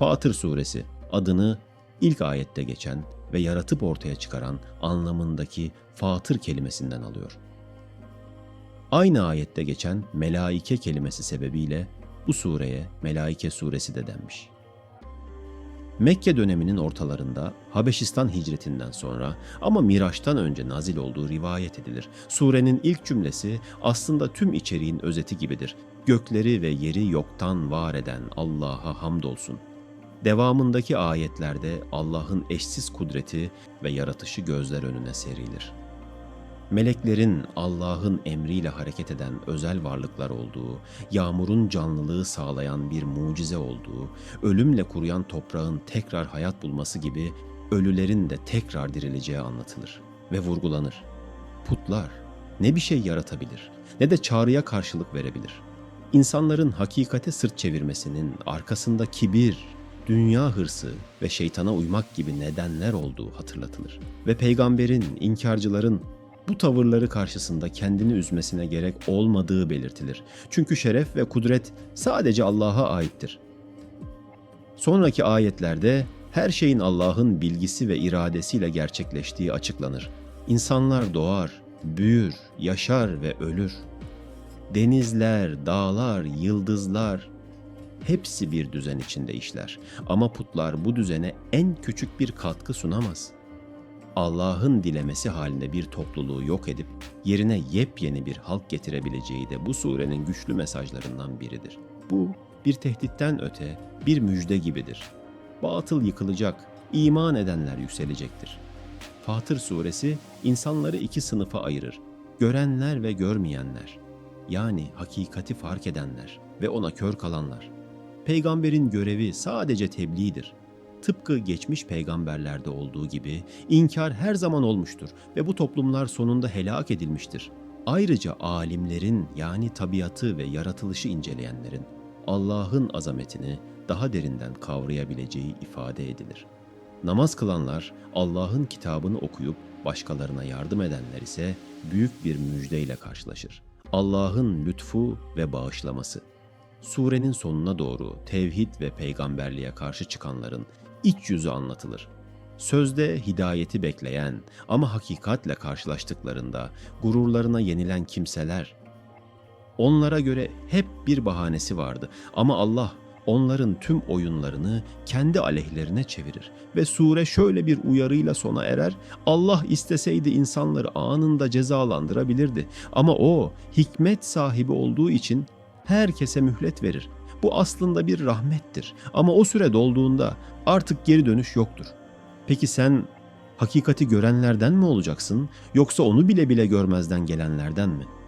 Fatır suresi adını ilk ayette geçen ve yaratıp ortaya çıkaran anlamındaki fatır kelimesinden alıyor. Aynı ayette geçen melaike kelimesi sebebiyle bu sureye Melaike suresi de denmiş. Mekke döneminin ortalarında Habeşistan hicretinden sonra ama Miraç'tan önce nazil olduğu rivayet edilir. Surenin ilk cümlesi aslında tüm içeriğin özeti gibidir. Gökleri ve yeri yoktan var eden Allah'a hamdolsun. Devamındaki ayetlerde Allah'ın eşsiz kudreti ve yaratışı gözler önüne serilir. Meleklerin Allah'ın emriyle hareket eden özel varlıklar olduğu, yağmurun canlılığı sağlayan bir mucize olduğu, ölümle kuruyan toprağın tekrar hayat bulması gibi ölülerin de tekrar dirileceği anlatılır ve vurgulanır. Putlar ne bir şey yaratabilir ne de çağrıya karşılık verebilir. İnsanların hakikate sırt çevirmesinin arkasında kibir, dünya hırsı ve şeytana uymak gibi nedenler olduğu hatırlatılır. Ve peygamberin, inkarcıların bu tavırları karşısında kendini üzmesine gerek olmadığı belirtilir. Çünkü şeref ve kudret sadece Allah'a aittir. Sonraki ayetlerde her şeyin Allah'ın bilgisi ve iradesiyle gerçekleştiği açıklanır. İnsanlar doğar, büyür, yaşar ve ölür. Denizler, dağlar, yıldızlar hepsi bir düzen içinde işler. Ama putlar bu düzene en küçük bir katkı sunamaz.'' Allah'ın dilemesi halinde bir topluluğu yok edip yerine yepyeni bir halk getirebileceği de bu surenin güçlü mesajlarından biridir. Bu bir tehditten öte bir müjde gibidir. Batıl yıkılacak, iman edenler yükselecektir. Fatır suresi insanları iki sınıfa ayırır. Görenler ve görmeyenler. Yani hakikati fark edenler ve ona kör kalanlar. Peygamberin görevi sadece tebliğdir. Tıpkı geçmiş peygamberlerde olduğu gibi inkar her zaman olmuştur ve bu toplumlar sonunda helak edilmiştir. Ayrıca alimlerin yani tabiatı ve yaratılışı inceleyenlerin Allah'ın azametini daha derinden kavrayabileceği ifade edilir. Namaz kılanlar Allah'ın kitabını okuyup başkalarına yardım edenler ise büyük bir müjdeyle karşılaşır. Allah'ın lütfu ve bağışlaması. Surenin sonuna doğru tevhid ve peygamberliğe karşı çıkanların iç yüzü anlatılır. Sözde hidayeti bekleyen ama hakikatle karşılaştıklarında gururlarına yenilen kimseler. Onlara göre hep bir bahanesi vardı ama Allah onların tüm oyunlarını kendi aleyhlerine çevirir ve sure şöyle bir uyarıyla sona erer. Allah isteseydi insanları anında cezalandırabilirdi ama o hikmet sahibi olduğu için herkese mühlet verir bu aslında bir rahmettir. Ama o süre dolduğunda artık geri dönüş yoktur. Peki sen hakikati görenlerden mi olacaksın yoksa onu bile bile görmezden gelenlerden mi?''